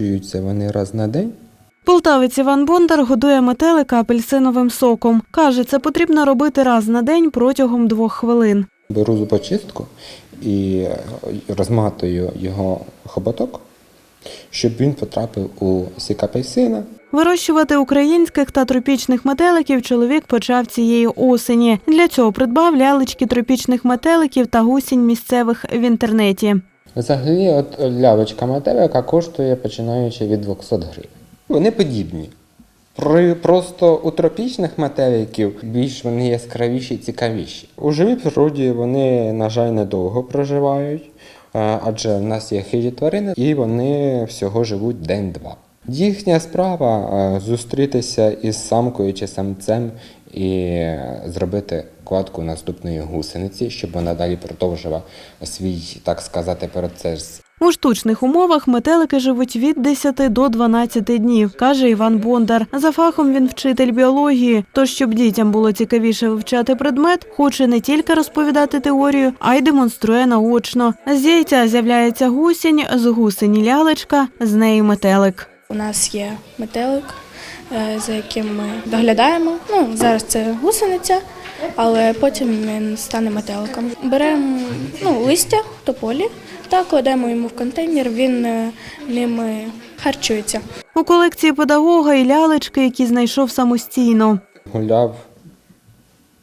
Харчуються вони раз на день. Полтавець Іван Бондар годує метелика апельсиновим соком. Каже, це потрібно робити раз на день протягом двох хвилин. Беру зубочистку і е, розматую його хоботок, щоб він потрапив у сік апельсина. Вирощувати українських та тропічних метеликів чоловік почав цієї осені. Для цього придбав лялечки тропічних метеликів та гусінь місцевих в інтернеті. Взагалі, от лявочка метелика коштує починаючи від 200 гривень. Вони подібні. При просто у тропічних метеликів більш вони яскравіші і цікавіші. У живій природі вони, на жаль, недовго проживають, е, адже в нас є хижі тварини, і вони всього живуть день-два. Їхня справа е, зустрітися із самкою чи самцем і зробити кладку наступної гусениці, щоб вона далі продовжила свій, так сказати, процес У штучних умовах метелики живуть від 10 до 12 днів, каже Іван Бондар. За фахом він вчитель біології. Тож, щоб дітям було цікавіше вивчати предмет, хоче не тільки розповідати теорію, а й демонструє наочно. З яйця з'являється гусінь, з гусені лялечка, з неї метелик. У нас є метелик, е, за яким ми доглядаємо. Ну, зараз це гусениця, але потім він стане метеликом. Беремо ну, листя, тополі та кладемо йому в контейнер, він е, ними харчується. У колекції педагога і лялечки, які знайшов самостійно. Гуляв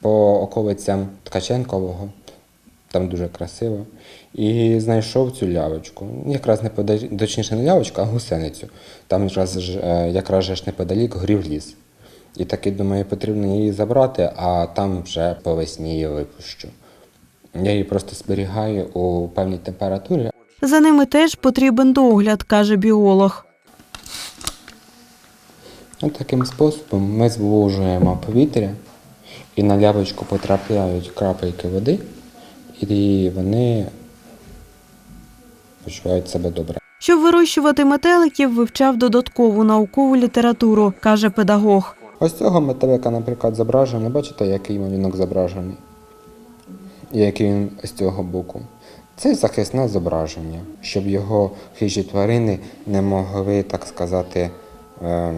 по околицям Ткаченкового, там дуже красиво, і знайшов цю лявочку. Якраз не пода- точніше не лявочку, а гусеницю. Там якраз, е, якраз ж неподалік горів ліс. І таки думаю, потрібно її забрати, а там вже по весні її випущу. Я її просто зберігаю у певній температурі, За ними теж потрібен догляд, каже біолог. От таким способом ми зволожуємо повітря, і на лявочку потрапляють крапельки води, і вони почувають себе добре. Щоб вирощувати метеликів, вивчав додаткову наукову літературу, каже педагог. Ось цього метелика, наприклад, зображений. Бачите, який малюнок зображений? І який він з цього боку. Це захисне зображення, щоб його хижі тварини не могли, так сказати, е,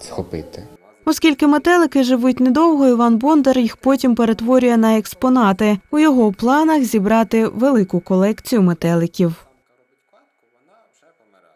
схопити. Оскільки метелики живуть недовго, Іван Бондар їх потім перетворює на експонати. У його планах зібрати велику колекцію метеликів.